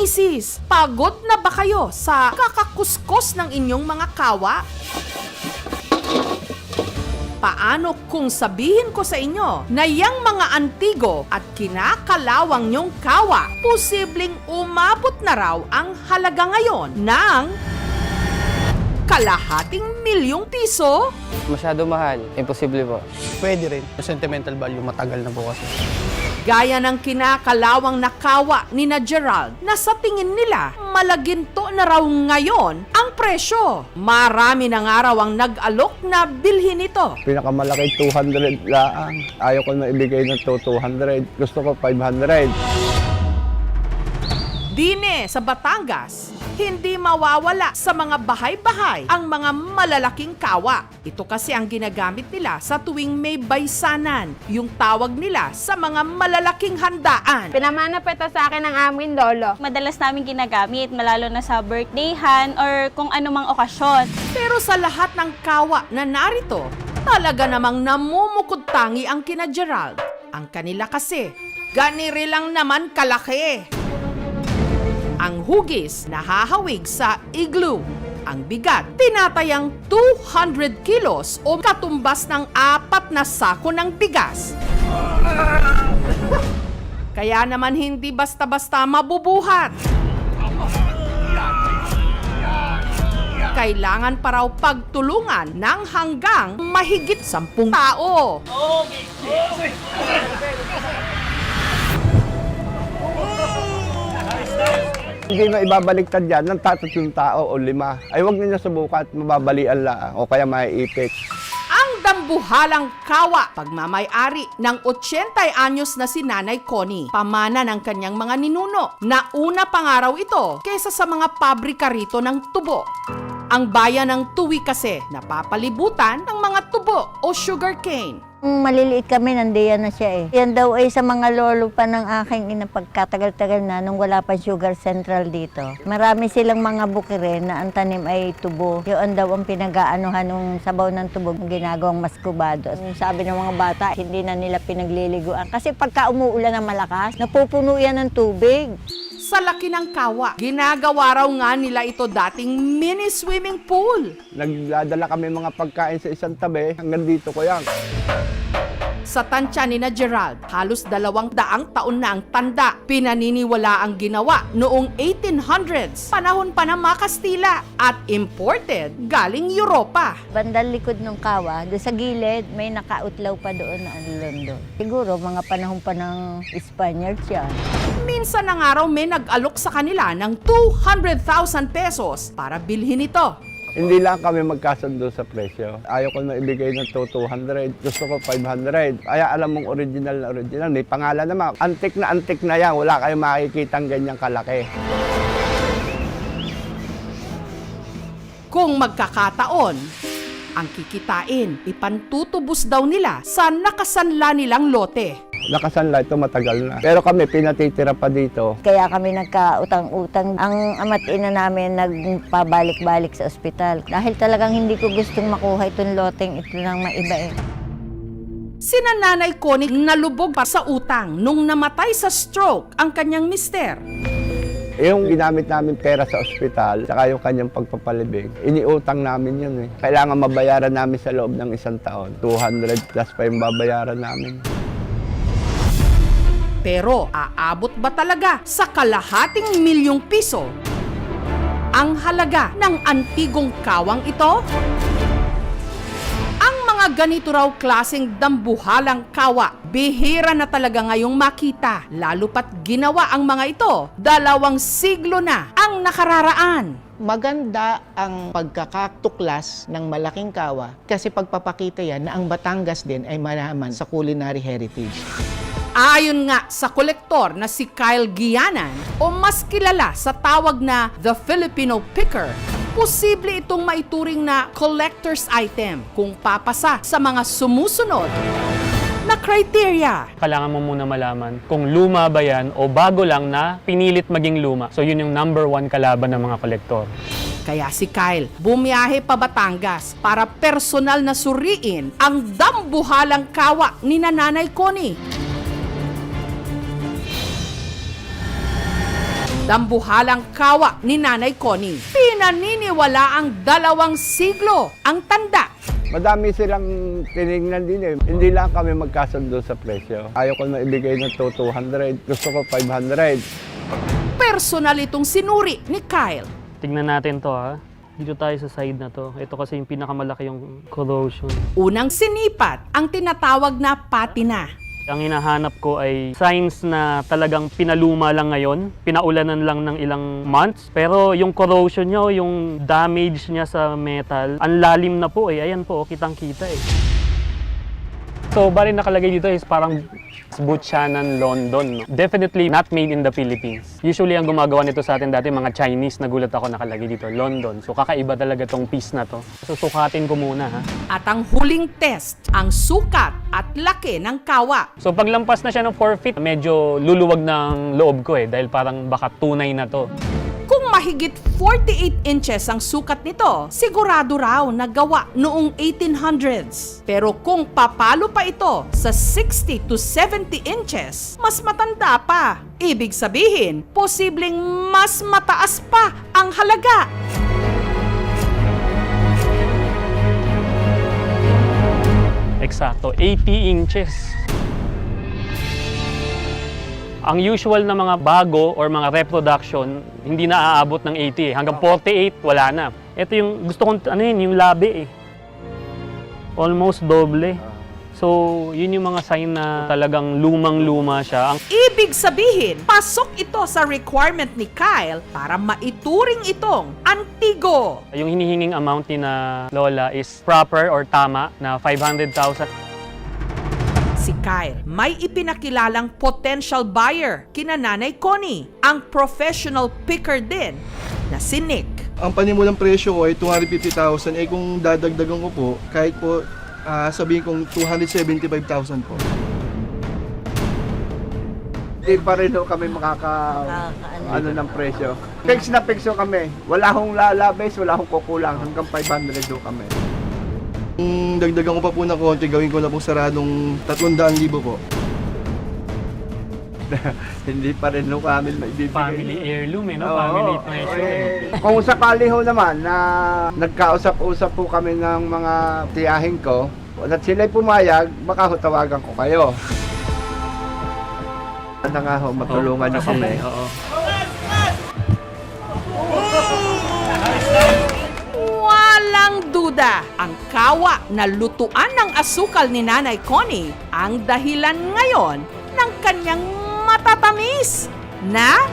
Misis, pagod na ba kayo sa kakakuskos ng inyong mga kawa? Paano kung sabihin ko sa inyo na yang mga antigo at kinakalawang nyong kawa, posibleng umabot na raw ang halaga ngayon ng kalahating milyong piso? Masyado mahal. Imposible po. Pwede rin. Sentimental value, matagal na po kasi. Gaya ng kinakalawang nakawa ni na Gerald na sa tingin nila malaginto na raw ngayon ang presyo. Marami na nga raw ang nag-alok na bilhin ito. Pinakamalaki 200 laang. Ayaw ko na ibigay ng 200. Gusto ko 500. Dine sa Batangas, hindi mawawala sa mga bahay-bahay ang mga malalaking kawa. Ito kasi ang ginagamit nila sa tuwing may baysanan, yung tawag nila sa mga malalaking handaan. Pinamana pa ito sa akin ng aming lolo. Madalas namin ginagamit, malalo na sa birthdayhan or kung anumang okasyon. Pero sa lahat ng kawa na narito, talaga namang namumukod tangi ang kina Gerald. Ang kanila kasi, ganiri lang naman kalaki. Ang hugis nahahawig sa igloo. Ang bigat, tinatayang 200 kilos o katumbas ng apat na sako ng bigas. Kaya naman hindi basta-basta mabubuhat. Kailangan pa raw pagtulungan ng hanggang mahigit sampung tao. Hindi na ibabaliktad yan ng tatlong tao o lima. Ay huwag ninyo subukan at mababalian lang o kaya maiipit. Ang dambuhalang kawa, pagmamayari ng 80 anyos na si Nanay Connie, pamana ng kanyang mga ninuno, na una pangaraw ito kaysa sa mga pabrika rito ng tubo. Ang bayan ng Tuwi kasi napapalibutan ng mga tubo o sugarcane. Nung maliliit kami, nandiyan na siya eh. Yan daw ay sa mga lolo pa ng aking ina pagkatagal-tagal na nung wala pa sugar central dito. Marami silang mga bukirin na ang tanim ay tubo. Yun daw ang pinag-aanuhan nung sabaw ng tubo, ginagawang maskubado. Yung Sabi ng mga bata, hindi na nila pinagliliguan. Kasi pagka umuulan ng malakas, napupuno yan ng tubig. Sa laki ng kawa, ginagawa raw nga nila ito dating mini swimming pool. Nagdadala kami mga pagkain sa isang tabi. Hanggang dito ko yan. Sa tansya ni na Gerald, halos dalawang daang taon na ang tanda. Pinaniniwala ang ginawa noong 1800s, panahon pa ng mga Kastila at imported galing Europa. Bandang likod ng kawa, doon sa gilid, may nakautlaw pa doon na ano londo. Siguro mga panahon pa ng Spaniards yan. Minsan na nga raw may nag-alok sa kanila ng 200,000 pesos para bilhin ito. Hindi lang kami magkasundo sa presyo. Ayaw ko na ibigay ng 200. Gusto ko 500. Kaya alam mong original na original. May pangalan naman. Antik na antik na yan. Wala kayong makikita ganyang kalaki. Kung magkakataon, ang kikitain, ipantutubos daw nila sa nakasanla nilang lote. Nakasanla ito matagal na. Pero kami pinatitira pa dito. Kaya kami nagkautang-utang. Ang ama't ina namin nagpabalik-balik sa ospital. Dahil talagang hindi ko gustong makuha itong loteng ito ng maiba eh. Sina Nanay Connie nalubog pa sa utang nung namatay sa stroke ang kanyang mister. Yung ginamit namin pera sa ospital, saka yung kanyang pagpapalibig, iniutang namin yun eh. Kailangan mabayaran namin sa loob ng isang taon. 200 plus pa yung babayaran namin. Pero aabot ba talaga sa kalahating milyong piso ang halaga ng antigong kawang ito? Mga ganito raw klaseng dambuhalang kawa, bihira na talaga ngayong makita, lalo pat ginawa ang mga ito, dalawang siglo na ang nakararaan. Maganda ang pagkakatuklas ng malaking kawa kasi pagpapakita yan na ang Batangas din ay malaman sa culinary heritage. Ayon nga sa kolektor na si Kyle Gianan o mas kilala sa tawag na The Filipino Picker, posible itong maituring na collector's item kung papasa sa mga sumusunod na criteria. kailangan mo muna malaman kung luma ba yan o bago lang na pinilit maging luma. So yun yung number one kalaban ng mga kolektor. Kaya si Kyle bumiyahe pa Batangas para personal na suriin ang dambuhalang kawa ni Nanay Connie. Dambuhalang kawa ni Nanay Connie. Pinaniniwala ang dalawang siglo ang tanda. Madami silang tinignan din eh. Hindi lang kami magkasundo sa presyo. Ayaw ko na ibigay ng 200, gusto ko 500. Personal itong sinuri ni Kyle. Tignan natin to ha. Dito tayo sa side na to. Ito kasi yung pinakamalaki yung corrosion. Unang sinipat ang tinatawag na patina. Ang hinahanap ko ay signs na talagang pinaluma lang ngayon. Pinaulanan lang ng ilang months. Pero yung corrosion niya o yung damage niya sa metal, ang lalim na po eh. Ayan po, kitang-kita eh. So, bali nakalagay dito is parang Buchanan, London. No? Definitely not made in the Philippines. Usually, ang gumagawa nito sa atin dati, mga Chinese, nagulat ako nakalagay dito, London. So, kakaiba talaga tong piece na to. So, sukatin ko muna ha. At ang huling test, ang sukat at laki ng kawa. So paglampas na siya ng 4 feet, medyo luluwag ng loob ko eh dahil parang baka tunay na to. Mahigit 48 inches ang sukat nito, sigurado raw na gawa noong 1800s. Pero kung papalo pa ito sa 60 to 70 inches, mas matanda pa. Ibig sabihin, posibleng mas mataas pa ang halaga. Eksakto, 80 inches. Ang usual na mga bago or mga reproduction, hindi na aabot ng 80 eh. Hanggang 48, wala na. Ito yung gusto kong, ano yun, yung labi eh. Almost doble. So, yun yung mga sign na talagang lumang-luma siya. Ang Ibig sabihin, pasok ito sa requirement ni Kyle para maituring itong antigo. Yung hinihinging amount ni na Lola is proper or tama na 500,000. Si Kyle may ipinakilalang potential buyer kina Nanay Connie, ang professional picker din na si Nick. Ang panimulang presyo ko ay 250,000. Eh kung dadagdagan ko po, kahit po ah, sabihin kong 275,000 po. Hindi pa rin ho kami makaka ano ng presyo. Fix na fix kami. Wala hong lalabes, wala hong kukulang. Hanggang 500 ho kami. Kung dagdagan ko pa po ng konti, gawin ko na po saradong 300,000 po. Hindi pa rin ho kami maibibigay. Family heirloom eh, no? Oo. Family treasure. Eh, kung sakali ho naman na nagkausap-usap po kami ng mga tiyahin ko, at sila'y pumayag, baka ho tawagan ko kayo. Ano nga ho, matulungan niyo kami. Oo. Duda, ang kawa na lutuan ng asukal ni Nanay Connie ang dahilan ngayon ng kanyang matatamis na